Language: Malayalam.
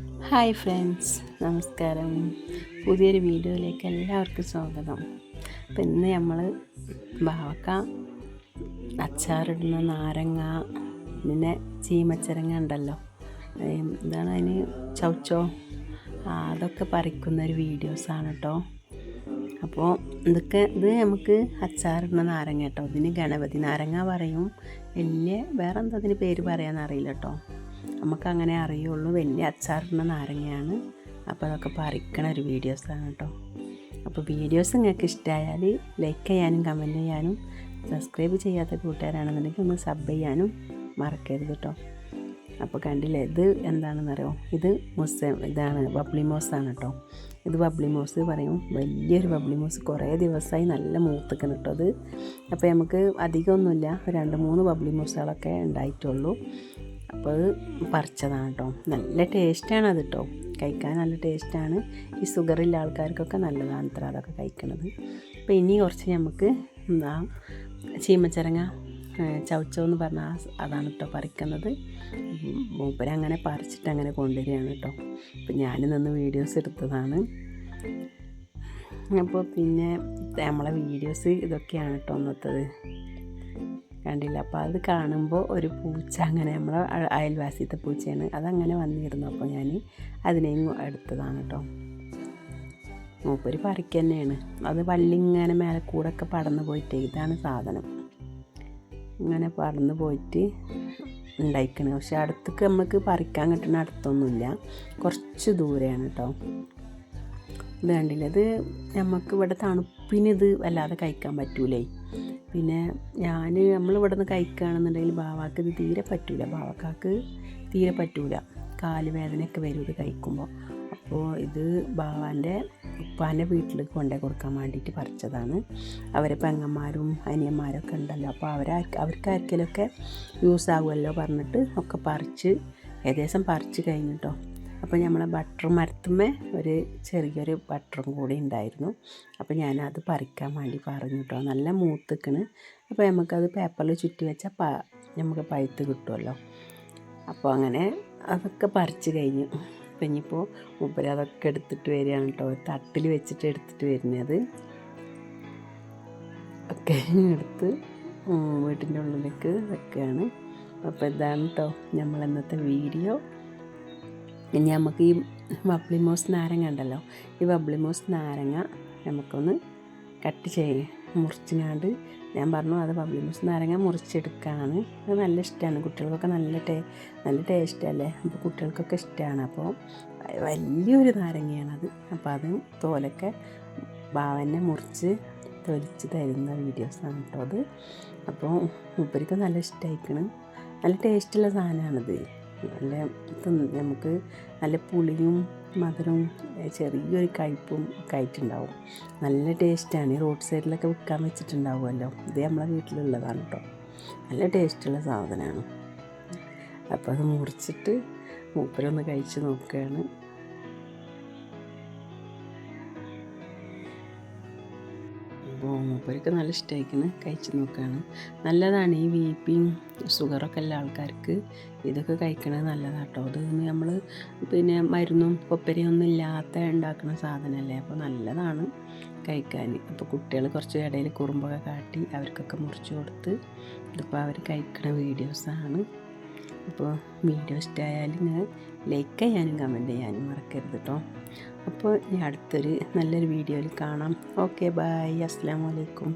ഹായ് ഫ്രണ്ട്സ് നമസ്കാരം. പുതിയൊരു വീഡിയോയിലേക്ക് എല്ലാവർക്കും സ്വാഗതം. അപ്പം ഇന്ന് നമ്മൾ ബാവക്ക അച്ചാറിടുന്ന നാരങ്ങ പിന്നെ ചീമച്ചരങ്ങ ഉണ്ടല്ലോ. എന്താണ് അതിന് ചൗച്ചോ. ആ, അതൊക്കെ പറിക്കുന്ന ഒരു വീഡിയോസാണ് കേട്ടോ അപ്പോൾ ഇതൊക്കെ ഇത് നമുക്ക് അച്ചാറിടുന്ന നാരങ്ങ കേട്ടോ ഇതിന് ഗണപതി നാരങ്ങ പറയും. വലിയ വേറെന്താ അതിന് പേര് പറയാമെന്നറിയില്ല കേട്ടോ നമുക്ക് അങ്ങനെ അറിയുള്ളൂ. വലിയ അച്ചാറിടുന്ന നാരങ്ങയാണ്. അപ്പോൾ അതൊക്കെ പറിക്കണ ഒരു വീഡിയോസാണ് കേട്ടോ. അപ്പോൾ വീഡിയോസ് നിങ്ങൾക്ക് ഇഷ്ടമായാൽ ലൈക്ക് ചെയ്യാനും കമന്റ് ചെയ്യാനും സബ്സ്ക്രൈബ് ചെയ്യാത്ത കൂട്ടുകാരാണെന്നുണ്ടെങ്കിൽ ഒന്ന് സബ് ചെയ്യാനും മറക്കരുത് കേട്ടോ. അപ്പോൾ കണ്ടില്ലേ ഇത് എന്താണെന്നറിയോ? ഇത് മുസ്സ ഇതാണ് ബബ്ലി ആണ് കേട്ടോ. ഇത് ബബ്ലി മോസ് പറയും. വലിയൊരു ബബ്ലി മോസ്. കുറേ ദിവസമായി നല്ല മൂത്തിക്കണം കേട്ടോ അത് അപ്പോൾ നമുക്ക് അധികമൊന്നുമില്ല. രണ്ട് മൂന്ന് ബബ്ലി മോസുകളൊക്കെ ഉണ്ടായിട്ടുള്ളൂ. അപ്പോൾ അത് പറിച്ചതാണ് കേട്ടോ. നല്ല ടേസ്റ്റാണ് അത് കേട്ടോ. കഴിക്കാൻ നല്ല ടേസ്റ്റാണ്. ഈ ഷുഗറുള്ള ആൾക്കാർക്കൊക്കെ നല്ലതാണ് അത്ര അതൊക്കെ കഴിക്കണത്. അപ്പോൾ ഇനി കുറച്ച് നമുക്ക് എന്താ ചീമച്ചരങ്ങ ചവച്ചോ എന്ന് പറഞ്ഞാൽ അതാണ് കേട്ടോ പറിക്കുന്നത്. മൂപ്പരങ്ങനെ പറിച്ചിട്ട് അങ്ങനെ കൊണ്ടുവരികയാണ് കേട്ടോ. അപ്പം ഞാൻ നിന്ന് വീഡിയോസ് എടുത്തതാണ്. അപ്പോൾ പിന്നെ നമ്മളെ വീഡിയോസ് ഇതൊക്കെയാണ് കേട്ടോ ഒന്നത്തത് കണ്ടില്ല. അപ്പോൾ അത് കാണുമ്പോൾ ഒരു പൂച്ച അങ്ങനെ നമ്മളെ അയൽവാസിയത്തെ പൂച്ചയാണ്. അതങ്ങനെ വന്നിരുന്നു. അപ്പോൾ ഞാൻ അതിനെയും എടുത്തതാണ് കേട്ടോ മൂപ്പര് പറിക്ക് തന്നെയാണ് അത് വള്ളിങ്ങനെ മേലെ ഒക്കെ പടന്ന് പോയിട്ട് ഇതാണ് സാധനം. ഇങ്ങനെ പടന്ന് പോയിട്ട് ഉണ്ടായിക്കണേ. പക്ഷെ അടുത്തേക്ക് നമുക്ക് പറിക്കാൻ കിട്ടുന്ന അടുത്തൊന്നുമില്ല. കുറച്ച് ദൂരെയാണ് കേട്ടോ ഇത് കണ്ടില്ല? ഇത് നമുക്ക് ഇവിടെ തണുപ്പിന് ഇത് വല്ലാതെ കഴിക്കാൻ പറ്റൂലേ? പിന്നെ ഞാൻ നമ്മൾ നമ്മളിവിടെ നിന്ന് കഴിക്കുകയാണെന്നുണ്ടെങ്കിൽ ബാവാക്ക് ഇത് തീരെ പറ്റൂല. ബാവാക്കാക്ക് തീരെ പറ്റൂല. കാൽ വേദനയൊക്കെ വരും ഇത് കഴിക്കുമ്പോൾ അപ്പോൾ ഇത് ബാവാന്റെ ഉപ്പാന്റെ വീട്ടിൽ കൊണ്ടേ കൊടുക്കാൻ വേണ്ടിയിട്ട് പറിച്ചതാണ്. അവരെ പെങ്ങന്മാരും അനിയന്മാരൊക്കെ ഉണ്ടല്ലോ. അപ്പോൾ അവരെ അവർക്ക് ആർക്കെങ്കിലുമൊക്കെ യൂസ് ആകുമല്ലോ പറഞ്ഞിട്ട് ഒക്കെ പറിച്ച് ഏകദേശം പറിച്ച് കഴിഞ്ഞിട്ടോ. അപ്പോൾ നമ്മൾ ബട്ടർ മരത്തുമ്മേ ഒരു ചെറിയൊരു ബട്ടറും കൂടി ഉണ്ടായിരുന്നു. അപ്പോൾ ഞാനത് പറിക്കാൻ വേണ്ടി പറഞ്ഞു കേട്ടോ. നല്ല മൂത്തിക്കണ്. അപ്പോൾ നമുക്കത് പേപ്പറിൽ ചുറ്റി വെച്ചാൽ പ നമുക്ക് പഴുത്ത് കിട്ടുമല്ലോ അപ്പോൾ അങ്ങനെ അതൊക്കെ പറിച്ച് കഴിഞ്ഞു. അപ്പം ഇനിയിപ്പോൾ മുപ്പര് അതൊക്കെ എടുത്തിട്ട് വരികയാണ് കേട്ടോ. തട്ടിൽ വെച്ചിട്ട് എടുത്തിട്ട് വരുന്നത്. ഒക്കെ എടുത്ത് വീട്ടിന്റെ ഉള്ളിലേക്ക് വെക്കുകയാണ്. അപ്പോൾ ഇതാണ് കേട്ടോ നമ്മൾ ഇന്നത്തെ വീഡിയോ. നമുക്ക് ഈ ബബ്ലിമോസ് നാരങ്ങ ഉണ്ടല്ലോ. ഈ ബബ്ലിമോസ് നാരങ്ങ നമുക്കൊന്ന് കട്ട് ചെയ്ത് മുറിച്ചിങ്ങാണ്ട് ഞാൻ പറഞ്ഞു അത് ബബ്ലിമോസ് നാരങ്ങ മുറിച്ചെടുക്കാണ്. അത് നല്ല ഇഷ്ടമാണ് കുട്ടികൾക്കൊക്കെ നല്ല ടേ നല്ല ടേസ്റ്റല്ലേ അപ്പോൾ കുട്ടികൾക്കൊക്കെ ഇഷ്ടമാണ് അപ്പോൾ വലിയൊരു നാരങ്ങയാണത് അപ്പോൾ അത് തോലൊക്കെ ബാവനെ മുറിച്ച് തൊലിച്ച് തരുന്ന വീഡിയോസാണ് കേട്ടോ അത്. അപ്പോൾ മൂപ്പർക്ക് നല്ല ഇഷ്ടമായിക്കണം നല്ല ടേസ്റ്റുള്ള സാധനമാണിത്. നല്ല നമുക്ക് നല്ല പുളിയും മധുരവും ചെറിയൊരു കയ്പും ഒക്കെ ആയിട്ടുണ്ടാവും. നല്ല ടേസ്റ്റാണ് ഈ റോഡ് സൈഡിലൊക്കെ വിൽക്കാൻ വെച്ചിട്ടുണ്ടാവുമല്ലോ. ഇത് നമ്മളെ വീട്ടിലുള്ളതാണ് കേട്ടോ നല്ല ടേസ്റ്റുള്ള സാധനമാണ് അപ്പോൾ അത് മുറിച്ചിട്ട് മൂപ്പരൊന്ന് കഴിച്ച് നോക്കുകയാണ് അപ്പോൾ മൂപ്പർക്ക് നല്ല ഇഷ്ടമായിക്കണ് കഴിച്ച് നോക്കുകയാണ് നല്ലതാണ് ഈ ബി പിയും ഷുഗറൊക്കെ ഉള്ള ആൾക്കാർക്ക് ഇതൊക്കെ കഴിക്കണത് നല്ലതാണ് കേട്ടോ അത് നമ്മൾ പിന്നെ മരുന്നും കൊപ്പരിയൊന്നും ഇല്ലാത്ത ഉണ്ടാക്കുന്ന സാധനമല്ലേ അപ്പോൾ നല്ലതാണ് കഴിക്കാൻ അപ്പോൾ കുട്ടികൾ കുറച്ച് ഇടയിൽ കുറുമ്പൊക്കെ കാട്ടി അവർക്കൊക്കെ മുറിച്ച് കൊടുത്ത് ഇതിപ്പോൾ അവർ കഴിക്കണ വീഡിയോസാണ്. അപ്പോൾ വീഡിയോ ഇഷ്ടമായാൽ നിങ്ങൾ ലൈക്ക് ചെയ്യാനും കമന്റ് ചെയ്യാനും മറക്കരുത് കേട്ടോ അപ്പോൾ ഇനി അടുത്തൊരു നല്ലൊരു വീഡിയോയിൽ കാണാം. ഓക്കെ ബായ് അസ്സാം വലൈക്കും